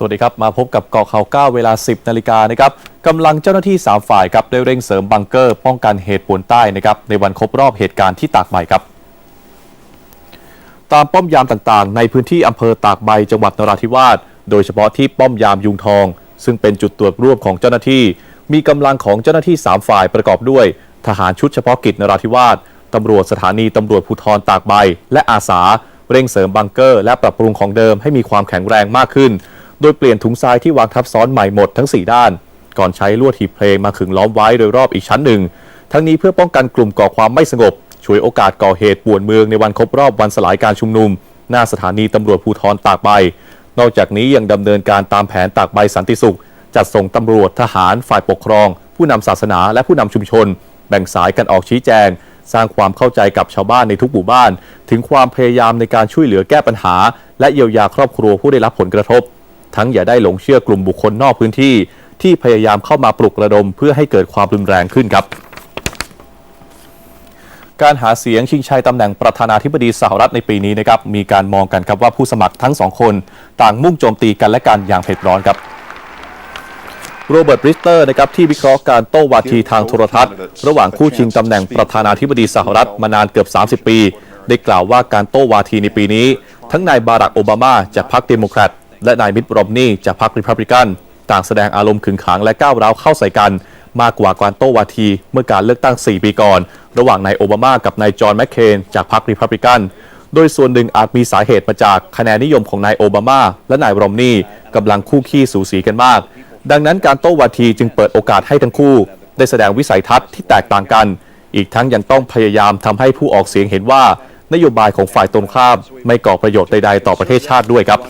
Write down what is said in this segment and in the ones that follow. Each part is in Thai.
สวัสดีครับ มาพบกับเกาะเขาเก้าเวลา 10 นาฬิกานะครับกำลังเจ้าหน้าที่ 3 ฝ่ายครับได้เร่งเสริมบังเกอร์ ป้องกันเหตุปวนใต้นะครับในวันครบรอบเหตุการณ์ที่ตากใบครับ ตามป้อมยามต่างๆ ในพื้นที่อำเภอตากใบจังหวัดนราธิวาสโดยเฉพาะที่ป้อมยามยุงทอง ซึ่งเป็นจุดตรวจร่วมของเจ้าหน้าที่ มีกำลังของเจ้าหน้าที่ 3 ฝ่ายประกอบด้วย ทหารชุดเฉพาะกิจนราธิวาสตำรวจสถานีตำรวจภูธรตากใบ และอาสา เร่งเสริมบังเกอร์ และปรับปรุงของเดิมให้มีความแข็งแรงมากขึ้น โดยเปลี่ยนถุงทรายที่วางทับซ้อนใหม่หมดทั้ง 4 ด้าน ก่อนใช้ลวดหีบเพลงมาขึงล้อมไว้โดยรอบอีกชั้นหนึ่ง ทั้งนี้เพื่อป้องกันกลุ่มก่อความไม่สงบช่วยโอกาสก่อเหตุป่วนเมืองในวันครบรอบวันสลายการชุมนุม หน้าสถานีตำรวจภูธรตากใบ นอกจากนี้ยังดำเนินการตามแผนตากใบสันติสุข จัดส่งตำรวจทหารฝ่ายปกครอง ผู้นำศาสนาและผู้นำชุมชน แบ่งสายกันออกชี้แจง สร้างความเข้าใจกับชาวบ้านในทุกหมู่บ้าน ถึงความพยายามในการช่วยเหลือแก้ปัญหา และเยียวยาครอบครัวผู้ได้รับผลกระทบ ทั้งอย่าได้หลงเชื่อกลุ่มบุคคลนอกพื้นที่ ที่พยายามเข้ามาปลุกระดมเพื่อให้เกิดความรุนแรงขึ้นครับ การหาเสียงชิงชัยตำแหน่งประธานาธิบดีสหรัฐในปีนี้นะครับมีการมองกันครับว่าผู้สมัครทั้งสองคน ต่างมุ่งโจมตีกันและกันอย่างเผ็ดร้อนครับโรเบิร์ตบริสเตอร์นะครับที่วิเคราะห์การโต้วาทีทางโทรทัศน์ ระหว่างคู่ชิงตำแหน่งประธานาธิบดีสหรัฐมานานเกือบ 30 ปี ได้กล่าวว่าการโต้วาทีในปีนี้ ทั้งนายบารักโอบามาจากพรรคเดโมแครต และนายมิตรรอมนี่จากพรรคริพับลิกัน ต่างแสดงอารมณ์ขึงขังและก้าวร้าวเข้าใส่กัน มากกว่าการโต้วาที เมื่อการเลือกตั้ง 4 ปีก่อน ระหว่างนายโอบามากับนายจอห์นแมคเคน จากพรรคริพับลิกัน โดยส่วนหนึ่งอาจมีสาเหตุมาจากคะแนนนิยมของนายโอบามา และนายรอมนี่กำลังคู่ขี้สูสีกันมาก ดังนั้นการโต้วาทีจึงเปิดโอกาสให้ทั้งคู่ ได้แสดงวิสัยทัศน์ที่แตกต่างกัน อีกทั้งยังต้องพยายามทำให้ผู้ออกเสียงเห็นว่านโยบายของฝ่ายตรงข้ามไม่ก่อประโยชน์ใดๆต่อประเทศชาติด้วยครับ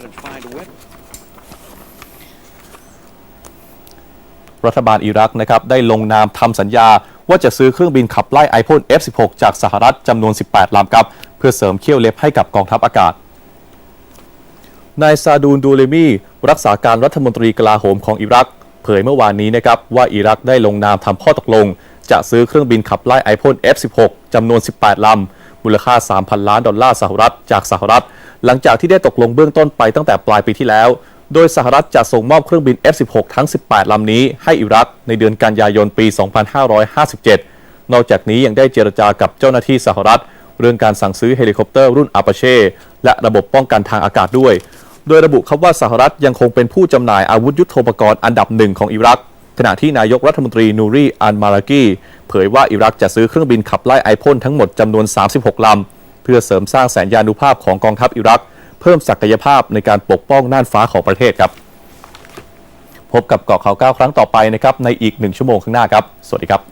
รัฐบาลอิรักนะครับได้ลงนามทำสัญญา ว่าจะซื้อเครื่องบินขับไล่ไอพ่น F-16 จากสหรัฐจำนวน 18 ลำครับ เพื่อเสริมเขี้ยวเล็บให้กับกองทัพอากาศนายซาดูนดูเลมีรักษาการรัฐมนตรีกลาโหมของอิรัก เผยเมื่อวานนี้นะครับว่าอิรักได้ลงนามทำข้อตกลง จะซื้อเครื่องบินขับไล่ไอพ่น F-16 จำนวน 18 ลำ มูลค่า 3,000 ล้านดอลลาร์สหรัฐจากสหรัฐ หลังจากที่ได้ตกลงเบื้องต้นไปตั้งแต่ปลายปีที่แล้ว โดยสหรัฐจะส่งมอบเครื่องบิน F-16 ทั้ง 18 ลำนี้ให้อิรักในเดือนกันยายนปี 2557 นอกจากนี้ยังได้เจรจากับเจ้าหน้าที่สหรัฐ เรื่องการสั่งซื้อเฮลิคอปเตอร์รุ่นอาปาเช่และระบบป้องกันทางอากาศด้วย โดยระบุครับว่าสหรัฐยังคงเป็นผู้จำหน่ายอาวุธยุโทโธปกรณ์อันดับหนึ่งของอิรัก ขณะที่นายกรัฐมนตรีนูรีอันมารากีเผยว่าอิรักจะซื้อเครื่องบินขับไล่ไอพ่นทั้งหมดจำนวน 36 ลำเพื่อเสริมสร้างแสนยานุภาพของกองทัพอิรัก เพิ่มศักยภาพในการปกป้องน่านฟ้าของประเทศครับ พบกับเกาะเขาเก้าครั้งต่อไปนะครับในอีกหนึ่งชั่วโมงข้างหน้าครับ สวัสดีครับ